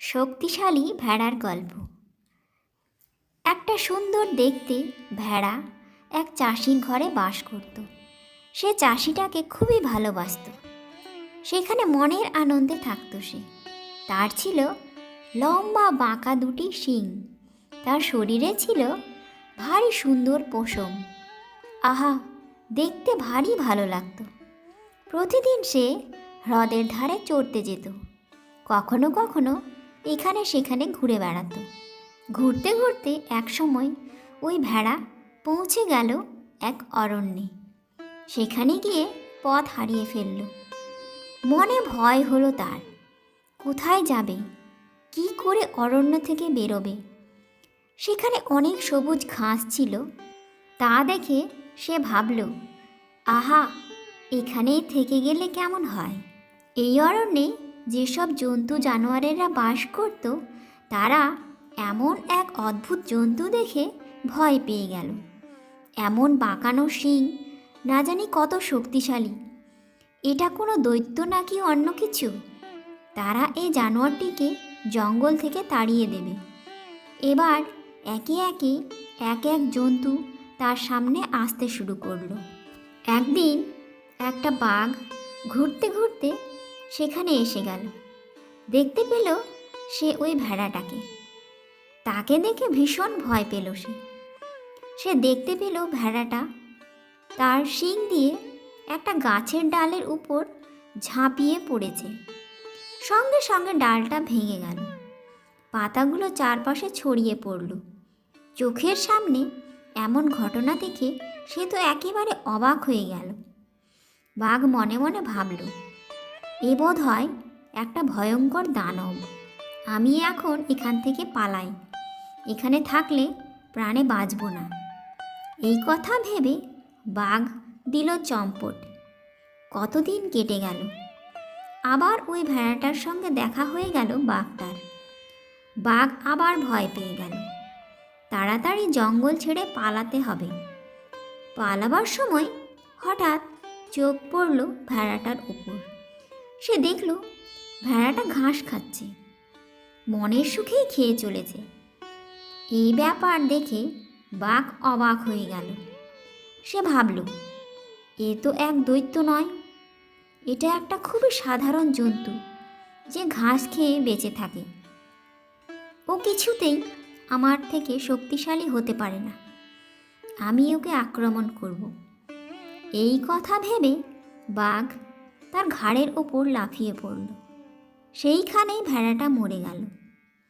শক্তিশালী ভেড়ার গল্প। একটা সুন্দর দেখতে ভেড়া এক চাষির ঘরে বাস করত। সে চাষিটাকে খুবই ভালোবাসত। সেখানে মনের আনন্দে থাকতো সে। তার ছিল লম্বা বাঁকা দুটি শিং। তার শরীরে ছিল ভারী সুন্দর পশম। আহা, দেখতে ভারী ভালো লাগতো। প্রতিদিন সে হ্রদের ধারে চড়তে যেত। কখনো কখনো এখানে সেখানে ঘুরে বেড়াতো। ঘুরতে ঘুরতে এক সময় ওই ভেড়া পৌঁছে গেল এক অরণ্যে। সেখানে গিয়ে পথ হারিয়ে ফেলল। মনে ভয় হলো তার, কোথায় যাবে? কি করে অরণ্য থেকে বেরোবে? সেখানে অনেক সবুজ ঘাস ছিল। তা দেখে সে ভাবল, আহা, এখানেই থেকে গেলে কেমন হয়? এই অরণ্যে যেসব জন্তু জানোয়ারেরা বাস করত, তারা এমন এক অদ্ভুত জন্তু দেখে ভয় পেয়ে গেল। এমন বাঁকানো শিং না জানি কত শক্তিশালী। এটা কোনো দৈত্য নাকি অন্য কিছু? তারা এই জানোয়ারটিকে জঙ্গল থেকে তাড়িয়ে দেবে। এবার একে একে এক এক জন্তু তার সামনে আসতে শুরু করল। একদিন একটা বাঘ ঘুরতে ঘুরতে সেখানে এসে গেল। দেখতে পেল সে ওই ভেড়াটাকে। তাকে দেখে ভীষণ ভয় পেল সে। সে দেখতে পেল ভেড়াটা তার শিং দিয়ে একটা গাছের ডালের উপর ঝাঁপিয়ে পড়েছে। সঙ্গে সঙ্গে ডালটা ভেঙে গেল। পাতাগুলো চারপাশে ছড়িয়ে পড়ল। চোখের সামনে এমন ঘটনা দেখে সে তো একেবারে অবাক হয়ে গেল। বাঘ মনে মনে ভাবল এ বোধ হয় একটা ভয়ঙ্কর দানব। আমি এখন এখান থেকে পালাই। এখানে থাকলে প্রাণে বাঁচব না। এই কথা ভেবে বাঘ দিল চম্পট। কতদিন কেটে গেল? আবার ওই ভেড়াটার সঙ্গে দেখা হয়ে গেল বাঘটার। বাঘ আবার ভয় পেয়ে গেল। তাড়াতাড়ি জঙ্গল ছেড়ে পালাতে হবে। পালাবার সময় হঠাৎ চোখ পড়ল ভেড়াটার উপর। সে দেখল ভেড়াটা ঘাস খাচ্ছে। মনের সুখেই খেয়ে চলেছে। এই ব্যাপার দেখে বাঘ অবাক হয়ে গেল। সে ভাবল, এ তো এক দৈত্য নয়। এটা একটা খুবই সাধারণ জন্তু যে ঘাস খেয়ে বেঁচে থাকে। ও কিছুতেই আমার থেকে শক্তিশালী হতে পারে না। আমি ওকে আক্রমণ করব। এই কথা ভেবে বাঘ তার ঘাড়ের ওপর লাফিয়ে পড়ল। সেইখানেই ভেড়াটা মরে গেল।